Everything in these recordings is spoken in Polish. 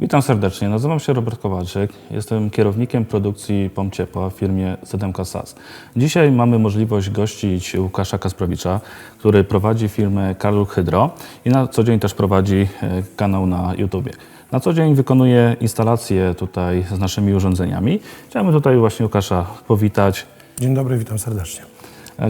Witam serdecznie, nazywam się Robert Kowalczyk, jestem kierownikiem produkcji pomp ciepła w firmie ZMK SAS. Dzisiaj mamy możliwość gościć Łukasza Kasprowicza, który prowadzi firmę Karl Hydro i na co dzień też prowadzi e, kanał na YouTubie. Na co dzień wykonuje instalacje tutaj z naszymi urządzeniami. Chciałbym tutaj właśnie Łukasza powitać, Dzień dobry, witam serdecznie.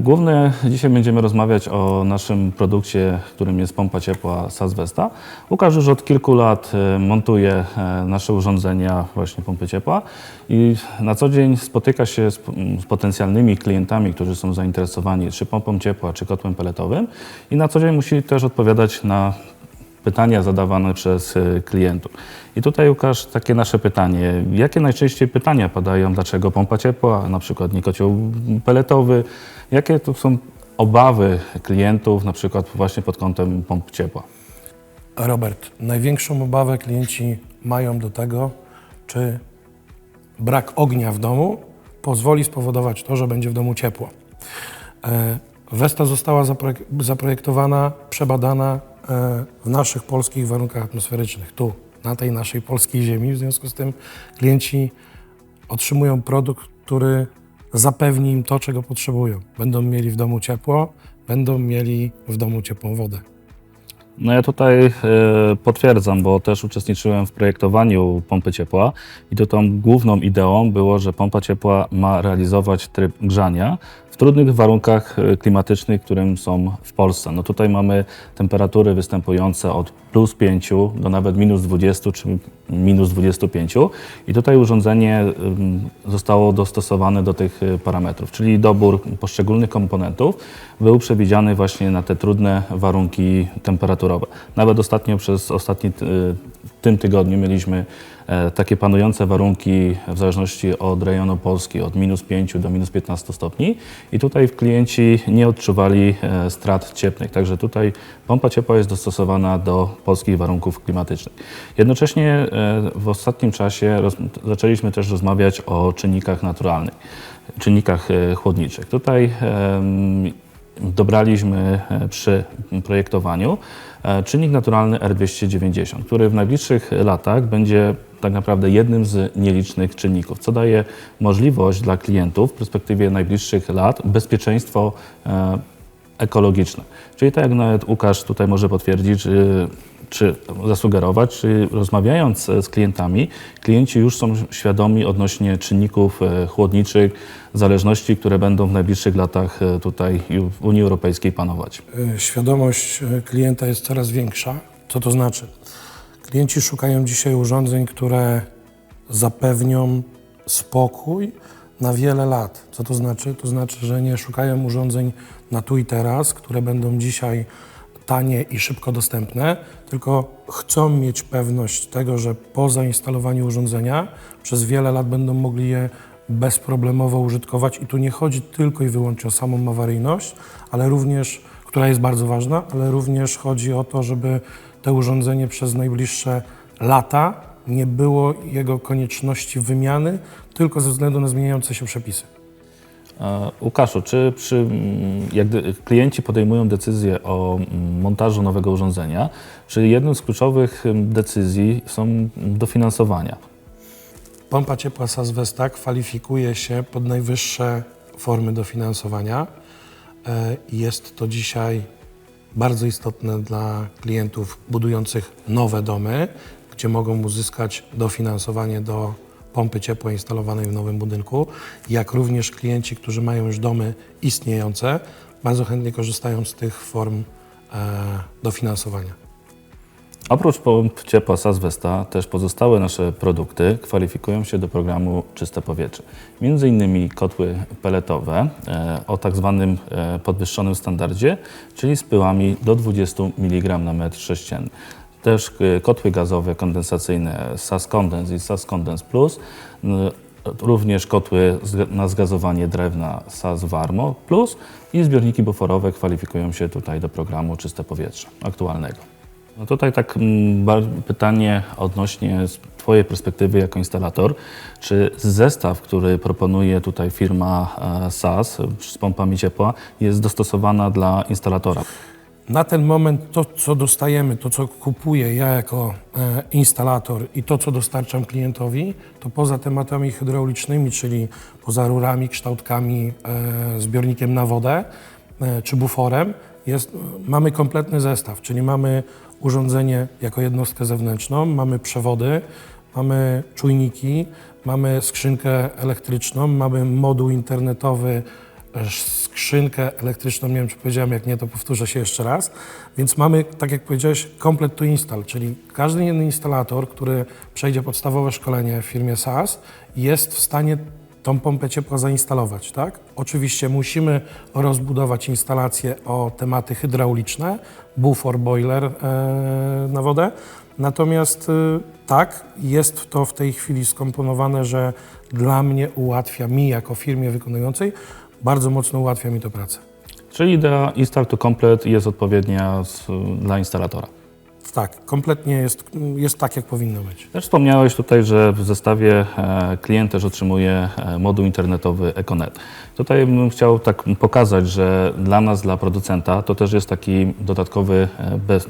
Głównie dzisiaj będziemy rozmawiać o naszym produkcie, którym jest pompa ciepła SAS Vesta. Łukasz już od kilku lat e, montuje e, nasze urządzenia, właśnie pompy ciepła i na co dzień spotyka się z, z potencjalnymi klientami, którzy są zainteresowani czy pompą ciepła, czy kotłem peletowym i na co dzień musi też odpowiadać na pytania zadawane przez e, klientów. I tutaj Łukasz, takie nasze pytanie. Jakie najczęściej pytania padają? Dlaczego pompa ciepła, na przykład nie kocioł peletowy? Jakie tu są obawy klientów, na przykład właśnie pod kątem pomp ciepła? Robert, największą obawę klienci mają do tego, czy brak ognia w domu pozwoli spowodować to, że będzie w domu ciepło. E, Westa została zaprojek- zaprojektowana, przebadana w naszych polskich warunkach atmosferycznych, tu, na tej naszej polskiej ziemi. W związku z tym klienci otrzymują produkt, który zapewni im to, czego potrzebują. Będą mieli w domu ciepło, będą mieli w domu ciepłą wodę. No ja tutaj e, potwierdzam, bo też uczestniczyłem w projektowaniu pompy ciepła i to tą główną ideą było, że pompa ciepła ma realizować tryb grzania trudnych warunkach e, klimatycznych, którym są w Polsce. No tutaj mamy temperatury występujące od plus 5 do nawet minus 20 czy minus 25 i tutaj urządzenie zostało dostosowane do tych y, parametrów, czyli dobór poszczególnych komponentów był przewidziany właśnie na te trudne warunki temperaturowe. Nawet ostatnio przez ostatni w tym tygodniu mieliśmy e, takie panujące warunki w zależności od rejonu Polski od minus 5 do minus 15 stopni i tutaj klienci nie odczuwali e, strat cieplnych. Także tutaj pompa ciepła jest dostosowana do polskich warunków klimatycznych. Jednocześnie e, w ostatnim czasie zaczęliśmy też rozmawiać o czynnikach naturalnych, czynnikach chłodniczych. Tutaj dobraliśmy e, przy projektowaniu e, czynnik naturalny R290, który w najbliższych latach będzie tak naprawdę jednym z nielicznych czynników, co daje możliwość dla klientów w perspektywie najbliższych lat bezpieczeństwo e, ekologiczne. Czyli tak jak nawet Łukasz tutaj może potwierdzić, czy, zasugerować, czy rozmawiając e, z klientami, klienci już są świadomi odnośnie czynników e, chłodniczych, zależności, które będą w najbliższych latach e, tutaj w Unii Europejskiej panować. Świadomość klienta jest coraz większa. Co to znaczy? Klienci szukają dzisiaj urządzeń, które zapewnią spokój na wiele lat. Co to znaczy? To znaczy, że nie szukają urządzeń na tu i teraz, które będą dzisiaj tanie i szybko dostępne, tylko chcą mieć pewność tego, że po zainstalowaniu urządzenia przez wiele lat będą mogli je bezproblemowo użytkować i tu nie chodzi tylko i wyłącznie o samą awaryjność, ale również, która jest bardzo ważna, ale również chodzi o to, żeby to urządzenie przez najbliższe lata nie było jego konieczności wymiany tylko ze względu na zmieniające się przepisy. E, Łukaszu, czy przy, mm, jak klienci podejmują decyzję o mm, montażu nowego urządzenia, czy jedną z kluczowych mm, decyzji są dofinansowania? Pompa ciepła SAS kwalifikuje się pod najwyższe formy dofinansowania. E, Jest to dzisiaj bardzo istotne dla klientów budujących nowe domy, gdzie mogą uzyskać dofinansowanie do pompy ciepła instalowanej w nowym budynku, jak również klienci, którzy mają już domy istniejące, bardzo chętnie korzystają z tych form e, dofinansowania. Oprócz pomp ciepła Vesta, też pozostałe nasze produkty kwalifikują się do programu Czyste Powietrze. Między innymi kotły peletowe e, o tak zwanym e, podwyższonym standardzie, czyli z pyłami do 20 mg na metr sześcienny. Też e, kotły gazowe kondensacyjne SAS Condense i SAS Condense Plus, również kotły na zgazowanie drewna SAS Warmo Plus i zbiorniki buforowe kwalifikują się tutaj do programu Czyste Powietrze aktualnego. No tutaj tak pytanie odnośnie z Twojej perspektywy jako instalator. Czy zestaw, który proponuje tutaj firma e, SAS z pompami ciepła jest dostosowana dla instalatora? Na ten moment to, co dostajemy, to, co kupuję ja jako e, instalator i to, co dostarczam klientowi, to poza tematami hydraulicznymi, czyli poza rurami, kształtkami, e, zbiornikiem na wodę e, czy buforem, jest, mamy kompletny zestaw, czyli mamy urządzenie jako jednostkę zewnętrzną, mamy przewody, mamy czujniki, mamy skrzynkę elektryczną, mamy moduł internetowy, skrzynkę elektryczną, nie wiem czy powiedziałem, jak nie, to powtórzę się jeszcze raz. Więc mamy, tak jak powiedziałeś, komplet to install, czyli każdy jeden instalator, który przejdzie podstawowe szkolenie w firmie SAS, jest w stanie tą pompę ciepła zainstalować, tak? Oczywiście musimy rozbudować instalację o tematy hydrauliczne, bufor, boiler e, na wodę. Natomiast y, tak, jest to w tej chwili skomponowane, że dla mnie ułatwia, mi jako firmie wykonującej, bardzo mocno ułatwia mi to pracę. Czyli idea install to komplet jest odpowiednia z, dla instalatora. Tak, kompletnie jest, jest tak, jak powinno być. Też wspomniałeś tutaj, że w zestawie e, klient też otrzymuje e, moduł internetowy Econet. Tutaj bym chciał tak pokazać, że dla nas, dla producenta, to też jest taki dodatkowy e, bez,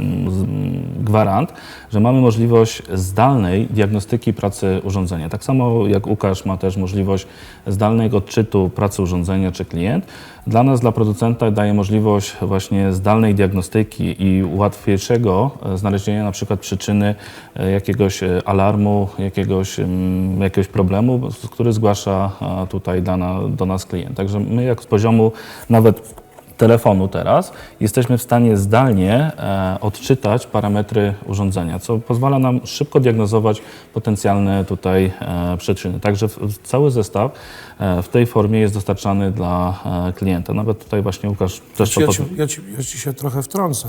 gwarant, że mamy możliwość zdalnej diagnostyki pracy urządzenia. Tak samo jak Łukasz ma też możliwość zdalnego odczytu pracy urządzenia czy klient, dla nas, dla producenta daje możliwość właśnie zdalnej diagnostyki i łatwiejszego e, znalezienia na przykład przyczyny e, jakiegoś e, alarmu, jakiegoś, mm, jakiegoś problemu, który zgłasza tutaj dana, do nas klient. Także my jak z poziomu nawet telefonu teraz jesteśmy w stanie zdalnie e, odczytać parametry urządzenia, co pozwala nam szybko diagnozować potencjalne tutaj e, przyczyny. Także w, cały zestaw e, w tej formie jest dostarczany dla e, klienta. Nawet tutaj właśnie Łukasz też Ja to ci, ja, ci, ja ci się trochę wtrącę.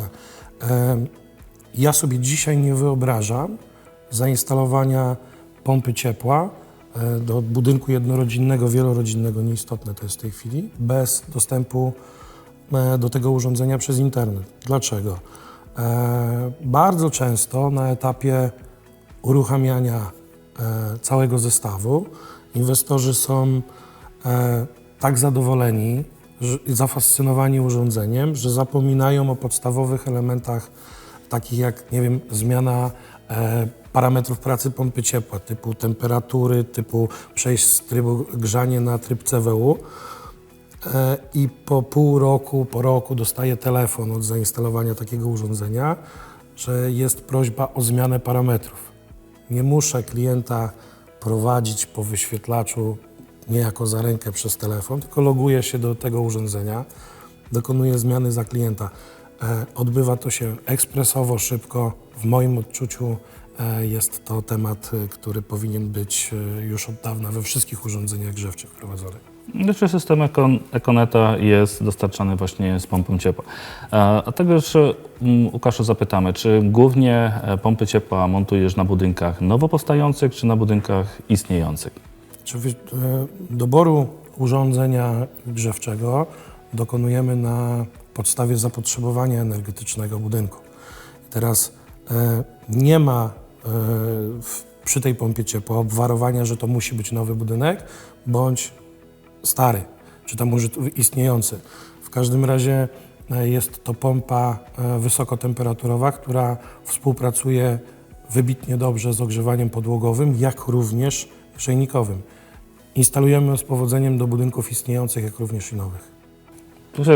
Ja sobie dzisiaj nie wyobrażam zainstalowania pompy ciepła e, do budynku jednorodzinnego, wielorodzinnego, nieistotne to jest w tej chwili, bez dostępu e, do tego urządzenia przez internet. Dlaczego? E, Bardzo często na etapie uruchamiania całego zestawu inwestorzy są tak zadowoleni, zafascynowani urządzeniem, że zapominają o podstawowych elementach, takich jak, nie wiem, zmiana e, parametrów pracy pompy ciepła, typu temperatury, typu przejść z trybu grzanie na tryb CWU. E, I po pół roku, po roku dostaję telefon od zainstalowania takiego urządzenia, że jest prośba o zmianę parametrów. Nie muszę klienta prowadzić po wyświetlaczu niejako za rękę przez telefon, tylko loguję się do tego urządzenia, dokonuję zmiany za klienta. E, Odbywa to się ekspresowo, szybko. W moim odczuciu e, jest to temat, e, który powinien być już od dawna we wszystkich urządzeniach grzewczych wprowadzony. Jeszcze system Econ, Econeta jest dostarczany właśnie z pompą ciepła. A tego jeszcze mm, Łukaszu zapytamy, czy głównie pompy ciepła montujesz na budynkach nowo powstających, czy na budynkach istniejących? Czy doboru urządzenia grzewczego dokonujemy na podstawie zapotrzebowania energetycznego budynku. Teraz e, nie ma e, przy tej pompie ciepła obwarowania, że to musi być nowy budynek bądź stary, czy tam istniejący. W każdym razie e, jest to pompa wysokotemperaturowa, która współpracuje wybitnie dobrze z ogrzewaniem podłogowym, jak również grzejnikowym. Instalujemy ją z powodzeniem do budynków istniejących, jak również i nowych.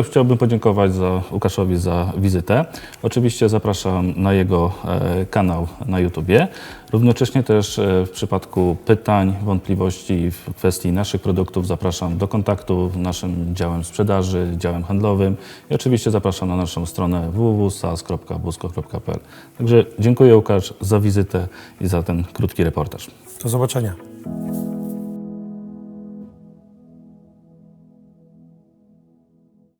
Chciałbym podziękować za, Łukaszowi za wizytę. Oczywiście zapraszam na jego e, kanał na YouTubie. Równocześnie też e, w przypadku pytań, wątpliwości w kwestii naszych produktów zapraszam do kontaktu z naszym działem sprzedaży, działem handlowym i oczywiście zapraszam na naszą stronę www.sas.busko.pl. Także dziękuję Łukasz za wizytę i za ten krótki reportaż. Do zobaczenia.